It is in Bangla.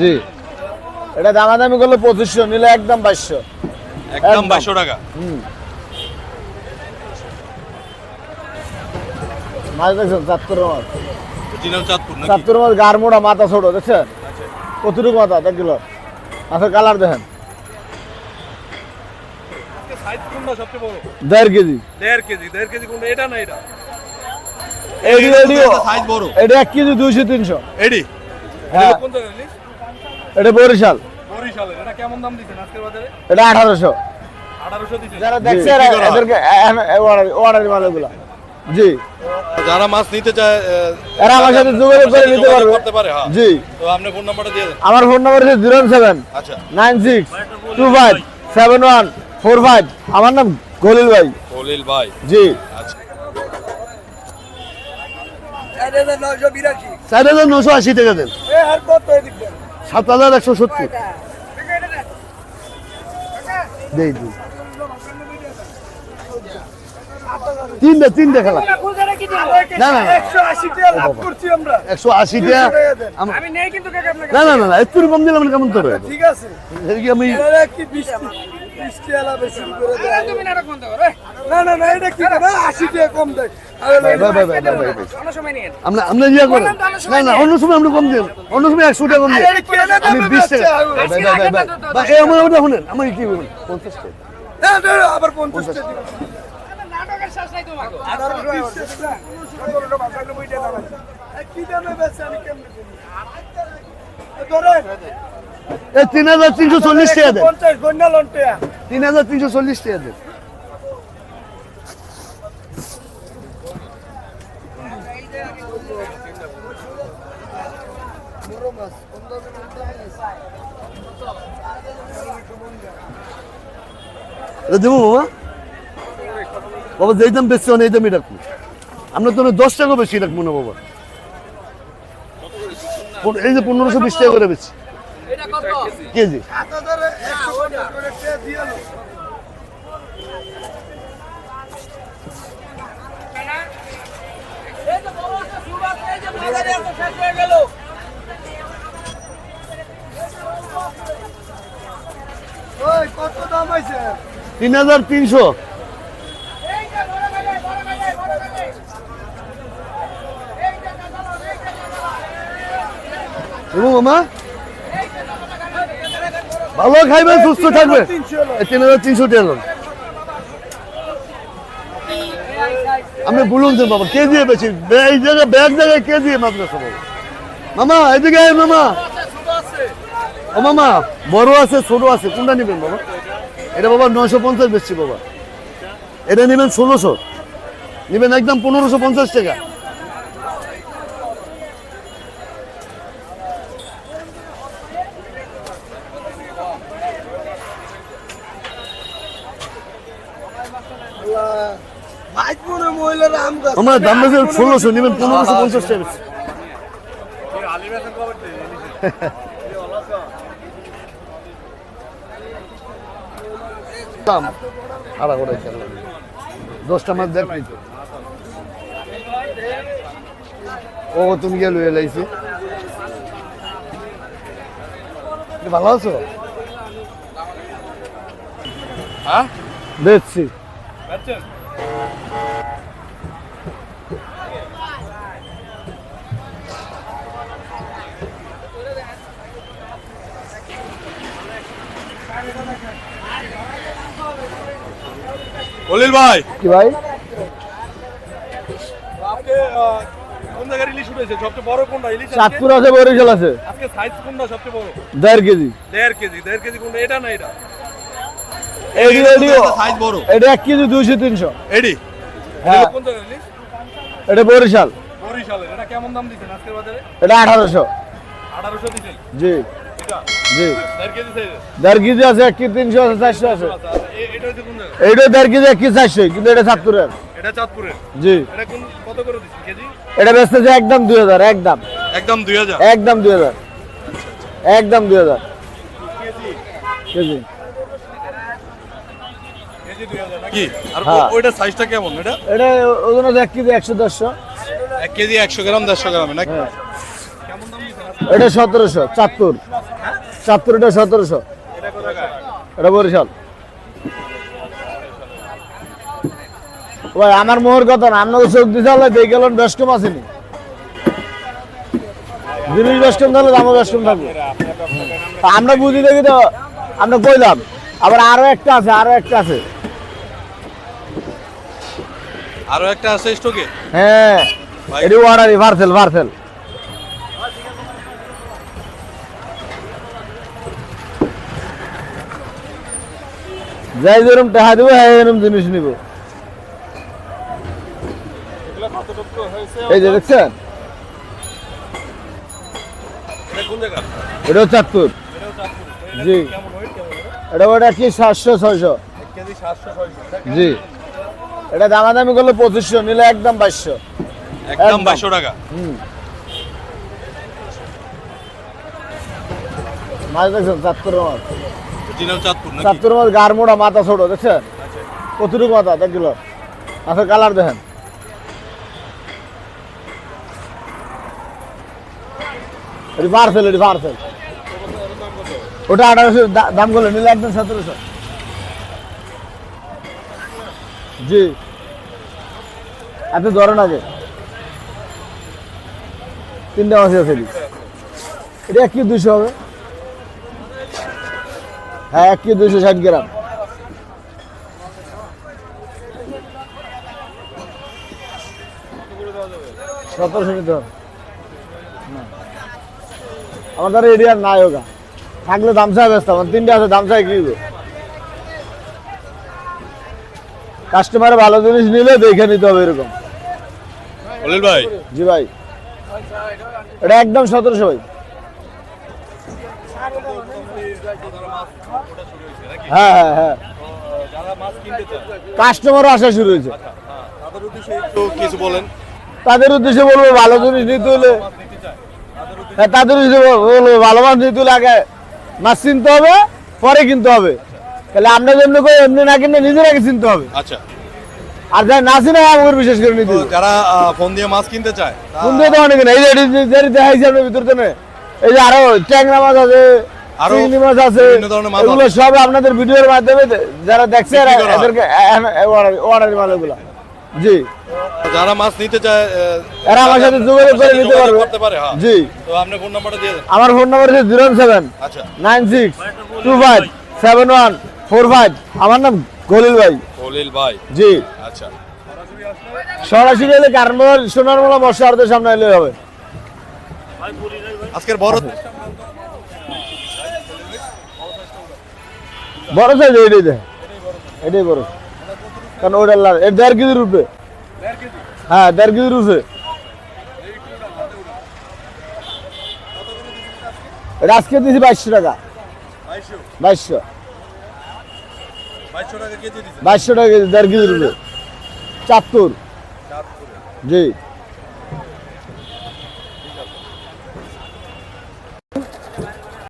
জি। এটা দামাদামি করলে পঁচিশশো নিলে একদম বাইশশো। একদম। বাইশশো টাকা। হুম। মাছ দেখছেন চাঁদপুরের মাছ? অরিজিনাল চাঁদপুর নাকি? চাঁদপুরের মাছ গার মোড়া মাথা ছোট দেখছেন? কতটুকু মাথা দেখল মাছের কালার দেখেন। সাইজ কোনটা সবচেয়ে বড়? দেড় কেজি। দেড় কেজি দেড় কেজি কোনটা? এটা না এটা? এডি এডিও। সাইজ বড়। এটা এক কেজি দুইশো তিনশো। এডি? হ্যাঁ। কোন জায়গায় ইলিশ? এটা বরিশাল। বরিশালের এটা কেমন দাম দিচ্ছেন আজকের বাজারে? এটা আঠারোশো। যারা দেখছে হয়? এদেরকে অর্ডারি জি। যারা মাছ নিতে চায় এরা আমার সাথে যোগাযোগ করে নিতে পারবে। করতে পারে হ্যাঁ। জি। তো আপনি ফোন নাম্বারটা দিয়ে দেন। আমার ফোন নাম্বার হচ্ছে জিরো সেভেন আচ্ছা। Nine six two five seven one four five. আমার নাম গলিল ভাই। খলিল ভাই। জি। আচ্ছা। চার হাজার নশো আশি টাকা দেন সাত হাজার একশো সত্তর। দেই দিই। তিনটা তিনটা খেলা। না না একশো আশি টাকা না না না না একটু কম দিলে মানে কেমন করে ঠিক আছে। এদিকে আমি বৃষ্টি আলা বেশি করে দেয়। তুমি এ, না না না এটা কি না আশি টাকা কম দেয়। অন্য সময় নিয়ে আমরা আমরা ইয়ে করেন না না অন্য সময় আমরা কম দিন অন্য সময় একশো টাকা কম দিন আমি দামে বিশ টাকা বেচছে? ভাই ভাই ভাই ভাই ভাই এই আমার ওটা শুনেন আমার কি বলবেন পঞ্চাশ টাকা। না, না, না, আবার পঞ্চাশ টাকা দিবেন। নাটকের শ্বাস নাই তোমাকে। আর আর বিশ টাকা। ষোলোটা ভাষাটা বইটা দাম আছে। এ, কি দামে বেচছে আমি কেমনে ধরেন। তিন হাজার তিনশো চল্লিশ টাকা দেন। তিন হাজার তিনশো চল্লিশ টাকা দেন। দেবো বাবা? বাবা যেই দাম বেশি হয় এই দামই রাখব। আমরা তো দশ টাকা বেশি রাখব না বাবা। এই যে পনেরোশো বিশ টাকা করে বেশি কেজি। হয়ে তিন হাজার তিনশো। এই যে বড় ভাই বড় ভাই বড় ভাই এই যে কাকালো এই যে এবং মামা ভালো খাইবে সুস্থ থাকবে। তিন হাজার তিনশো টাকা লোন। আপনি বলুন তো বাবা কে দিয়ে বেশি? এই জায়গায় ব্যাগ জায়গায় কে দিয়ে মাত্র বাবা মামা এদিকে আয় মামা। ও মামা বড় আছে ছোট আছে কোনটা নেবেন বাবা? এটা বাবা নয়শো পঞ্চাশ বেশি বাবা। এটা নেবেন ষোলোশো। নেবেন একদম পনেরোশো পঞ্চাশ টাকা। আমার দাম বেশি ষোলোশো নেবেন পনেরোশো পঞ্চাশ টাকা দাম আড়া করে খেললাম দশটা মাছ দেখ নাই তো। ও তুমি গিয়ে লুয়ে লাইছি। ভালো আছো? হ্যাঁ? দেখছি খলিল ভাই। কি ভাই? চাঁদপুর আছে বরিশাল আছে। আজকে সাইজ কোনটা সবচেয়ে বড়? দেড় কেজি। দেড় কেজি দেড় কেজি কোনটা? এটা না এটা? এডি এডিও সাইজ বড়। এটা এক কেজি দুইশো তিনশো। এডি? হ্যাঁ। কোন জায়গায় ইলিশ? এটা বরিশাল। বরিশালের। এটা কেমন দাম দিচ্ছেন আজকের বাজারে? এটা আঠারোশো। আঠারোশো দিচ্ছেন। জি। সতেরোশো দেড় এক কেজি এক কেজি? গ্রাম গ্রাম নাকি? এটা 1700 74 চাঁদপুরটা সতেরোশো। এটা বরিশাল। ভাই আমার মোহর কথা না আপনাকে চোখ দিতে হলে দিয়ে গেলেন বেস্টম আসেনি থাকবে। আমরা বুঝি দেখি তো আমরা কইলাম আবার আরও একটা আছে আরও একটা আছে। আরও একটা আছে স্টকে? হ্যাঁ এটা ওয়ার্ডারি পার্সেল পার্সেল যাই যেরকম টাকা দেবো হ্যাঁ এরকম জিনিস নিব। এই যে দেখছেন? এটাও চাঁদপুর। জি। এটা? ওটা কি সাতশো ছয়শো। জি। এটা দামাদামি করলে পঁচিশশো নিলে একদম বাইশশো। একদম। বাইশশো টাকা। হুম। মাছ দেখছেন চাঁদপুরের মাছ চাঁদপুর মাছ গার মোড়া মাথা ছোট দেখছেন? কতটুকু মাথা দেখল মাথার কালার দেখেন। এটি পার্সেল ওটা আঠারোশো দাম করল নিলে একদম সতেরোশো। জি। এত ধরেন আগে। তিনটা মাছ আছে এটা কি দুশো হবে। হ্যাঁ এক কি দুশো ষাট গ্রাম। সতেরোশো নিতে হবে। না। এরিয়ার নাই ওগা। থাকলে দাম চাই ব্যস্ত আমার তিনটে আছে দাম চাই কি কাস্টমার ভালো জিনিস নিলে দেখে নিতে হবে এরকম। ভাই। জি ভাই। এটা একদম সতেরোশো ভাই। হ্যাঁ হ্যাঁ হ্যাঁ কাস্টমারও আসা শুরু হয়েছে তাদের উদ্দেশ্যে কিছু বলেন তাদের উদ্দেশ্যে বলব ভালো জিনিস নিতে হলে হ্যাঁ, তাদের উদ্দেশ্যে বলব ভালো মাছ নিতে হলে আগে মাছ চিনতে হবে পরে কিনতে হবে তাহলে আমরা যেমনি করে এমনি না কিনে নিজের আগে চিনতে হবে আচ্ছা আর যাই না চিনে আমার বিশেষ করে নিতে যারা ফোন দিয়ে মাছ কিনতে চায় কোন দিয়ে তো অনেক না এই যে দেখাইছি আপনার ভিতর। এই যে আরও ট্যাংরা মাছ আছে চিংড়ি মাছ আছে বিভিন্ন ধরনের মাছ এগুলো সব আপনাদের ভিডিওর মাধ্যমে যারা দেখছে এরা বিক্রি করা হয়। এদেরকে অর্ডার মাল এগুলো জি। যারা মাছ নিতে চায় এরা আমার সাথে যোগাযোগ করে নিতে পারবে। করতে পারে হ্যাঁ। জি। তো আপনি ফোন নাম্বারটা দিয়ে দেন। আমার ফোন নাম্বার হচ্ছে জিরো সেভেন আচ্ছা। Nine six two five seven one four five আমার নাম গলিল ভাই। খলিল ভাই। জি। আচ্ছা। সরাসরি এলে কারণ সোনার মোলা মশারদের সামনে এলে হবে। আজকের বড় বড় সাইজ এটাই দেখ এটাই বড়। কারণ ওটা লাল। এর দেড় কেজির উপরে হ্যাঁ দেড় কেজির উপরে এটা আজকে দিয়েছি বাইশশো টাকা। বাইশশো। বাইশশো টাকা কেজি বাইশশো টাকা কেজি দেড় কেজির উপরে চাঁদপুর। জি।